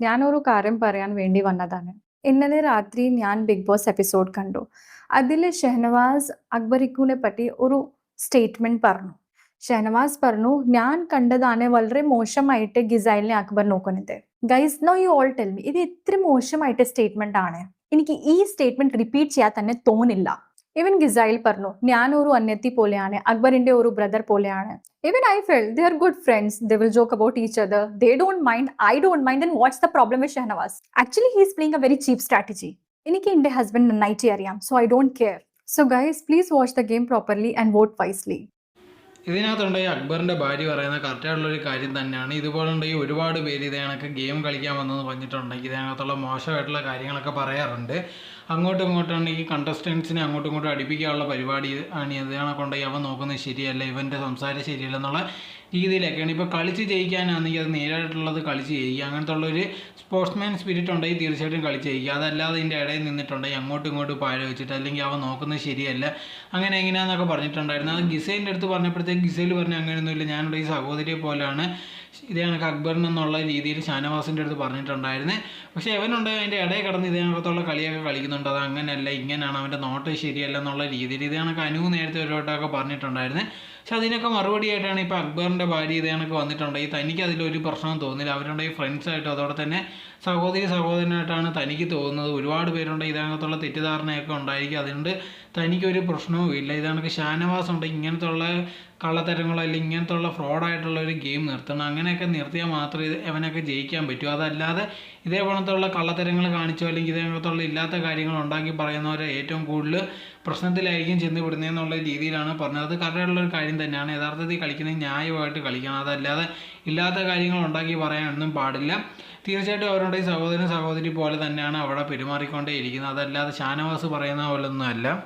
ഞാനൊരു കാര്യം പറയാൻ വേണ്ടി വന്നതാണ്. ഇന്നലെ രാത്രി ഞാൻ ബിഗ് ബോസ് എപ്പിസോഡ് കണ്ടു. അതിൽ ഷെഹനവാസ് അക്ബറിക്കുനെ പറ്റി ഒരു സ്റ്റേറ്റ്മെന്റ് പറഞ്ഞു. ഷെഹനവാസ് പറഞ്ഞു ഞാൻ കണ്ടതാണ് വളരെ മോശമായിട്ട് ഗിസൈലിനെ അക്ബർ നോക്കുന്നത്. Guys no you all tell me ഇത് ഇത്ര മോശമായിട്ട് സ്റ്റേറ്റ്മെന്റ് ആണ്. എനിക്ക് ഈ സ്റ്റേറ്റ്മെന്റ് റിപ്പീറ്റ് ചെയ്യാൻ തന്നെ തോന്നില്ല. ഇവൻ ഗിസൈൽ പറഞ്ഞു ഞാൻ ഒരു അന്യത്തി പോലെയാണ് അക്ബറിന്റെ ഒരു ബ്രദർ പോലെയാണ് Even I felt they are good friends. They will joke about each other. They don't mind. I don't mind. Then what's the problem with Shahnawaz? Actually, he's playing a very cheap strategy. എനിക്ക് എന്റെ husband നന്നായിട്ട് അറിയാം so I don't care so guys please watch the game properly and vote wisely ഇതിനകത്തുണ്ട് ഈ അക്ബറിന്റെ ഭാര്യ പറയുന്ന കറക്റ്റായിട്ടുള്ളൊരു കാര്യം തന്നെയാണ്. ഇതുപോലുണ്ടെങ്കിൽ ഒരുപാട് പേര് ഇതേ കണക്ക് ഗെയിം കളിക്കാൻ വന്നെന്ന് പറഞ്ഞിട്ടുണ്ടെങ്കിൽ ഇതിനകത്തുള്ള മോശമായിട്ടുള്ള കാര്യങ്ങളൊക്കെ പറയാറുണ്ട്. അങ്ങോട്ടും ഇങ്ങോട്ടും ഈ കണ്ടസ്റ്റൻസിനെ അങ്ങോട്ടും ഇങ്ങോട്ടും അടിപ്പിക്കാനുള്ള പരിപാടി ആണ് ഇതിനകത്തുണ്ടെങ്കിൽ അവൻ നോക്കുന്നത് ശരിയല്ല ഇവന്റെ സംസാരം ശരിയല്ല എന്നുള്ള രീതിയിലൊക്കെയാണ്. ഇപ്പോൾ കളിച്ച് ജയിക്കാനാണെങ്കിൽ അത് നേരായിട്ടുള്ളത് കളിച്ച് ജയിക്കുക. അങ്ങനത്തെ ഉള്ളൊരു സ്പോർട്സ്മാൻ സ്പിരിറ്റ് ഉണ്ടെങ്കിൽ തീർച്ചയായിട്ടും കളിച്ച് ജയിക്കുക. അതല്ലാതെ ഇതിന്റെ ഇടയിൽ നിന്നിട്ടുണ്ടെങ്കിൽ അങ്ങോട്ടും ഇങ്ങോട്ടും പാഴ വെച്ചിട്ട് അല്ലെങ്കിൽ അവൻ നോക്കുന്നത് ശരിയല്ല. അങ്ങനെ എങ്ങനെയാണെന്നൊക്കെ പറഞ്ഞിട്ടുണ്ടായിരുന്നു. അത് ഗിസൈലിന്റെ അടുത്ത് പറഞ്ഞപ്പോഴത്തേക്ക് ഗിസൈൽ പറഞ്ഞു അങ്ങനെയൊന്നുമില്ല. ഞാനിവിടെ ഈ സഹോദരിയെ പോലെയാണ് ഇതേ കണക്ക് എന്നുള്ള രീതിയിൽ ഷാനവാസിന്റെ അടുത്ത് പറഞ്ഞിട്ടുണ്ടായിരുന്നേ. പക്ഷേ അവനുണ്ട് അതിന്റെ ഇടയിൽ കിടന്ന് ഇതേ കണക്കത്തുള്ള കളിയൊക്കെ കളിക്കുന്നുണ്ട്. അത് അങ്ങനെയല്ല ഇങ്ങനെയാണ് അവന്റെ നോട്ട് ശരിയല്ല എന്നുള്ള രീതിയിൽ ഇതേ കണക്ക് അനു നേരത്തെ ഒരു വട്ടമൊക്കെ പറഞ്ഞിട്ടുണ്ടായിരുന്നേ. പക്ഷെ അതിനൊക്കെ മറുപടിയായിട്ടാണ് ഇപ്പോൾ അക്ബറിന്റെ ഭാര്യ ഇതേ കണക്ക് ഈ തനിക്ക് അതിലൊരു പ്രശ്നം തോന്നില്ല അവരുണ്ടെങ്കിൽ ഫ്രണ്ട്സായിട്ടും അതോടെ തന്നെ സഹോദരി സഹോദരനായിട്ടാണ് തനിക്ക് തോന്നുന്നത്. ഒരുപാട് പേരുണ്ട് ഇതകത്തുള്ള തെറ്റിദ്ധാരണയൊക്കെ ഉണ്ടായിരിക്കും. അതുകൊണ്ട് തനിക്കൊരു പ്രശ്നവും ഇല്ല ഇതാണ് ഷാനവാസ് ഉണ്ട്. ഇങ്ങനത്തെ ഉള്ള കള്ളത്തരങ്ങളോ അല്ലെങ്കിൽ ഇങ്ങനത്തെ ഉള്ള ഫ്രോഡായിട്ടുള്ള ഒരു ഗെയിം നിർത്തണം. അങ്ങനെയൊക്കെ നിർത്തിയാൽ മാത്രമേ ഇത് അവനൊക്കെ ജയിക്കാൻ പറ്റൂ. അതല്ലാതെ ഇതേപോലത്തുള്ള കള്ളത്തരങ്ങൾ കാണിച്ചോ അല്ലെങ്കിൽ ഇതേപോലത്തുള്ള ഇല്ലാത്ത കാര്യങ്ങൾ ഉണ്ടാക്കി പറയുന്നവരെ ഏറ്റവും കൂടുതൽ പ്രശ്നത്തിലായിരിക്കും ചെന്ന് വിടുന്നതെന്നുള്ള രീതിയിലാണ് പറഞ്ഞത്. അത് കറക്റ്റായിട്ടുള്ള ഒരു കാര്യം തന്നെയാണ്. യഥാർത്ഥത്തിൽ കളിക്കുന്നത് ന്യായമായിട്ട് കളിക്കണം. അതല്ലാതെ ഇല്ലാത്ത കാര്യങ്ങൾ ഉണ്ടാക്കി പറയാനൊന്നും പാടില്ല. തീർച്ചയായിട്ടും അവരുടെ സഹോദരൻ സഹോദരി പോലെ തന്നെയാണ് അവിടെ പെരുമാറിക്കൊണ്ടേ ഇരിക്കുന്നത് അതല്ലാതെ ഷാനവാസ് പറയുന്ന പോലൊന്നും അല്ല.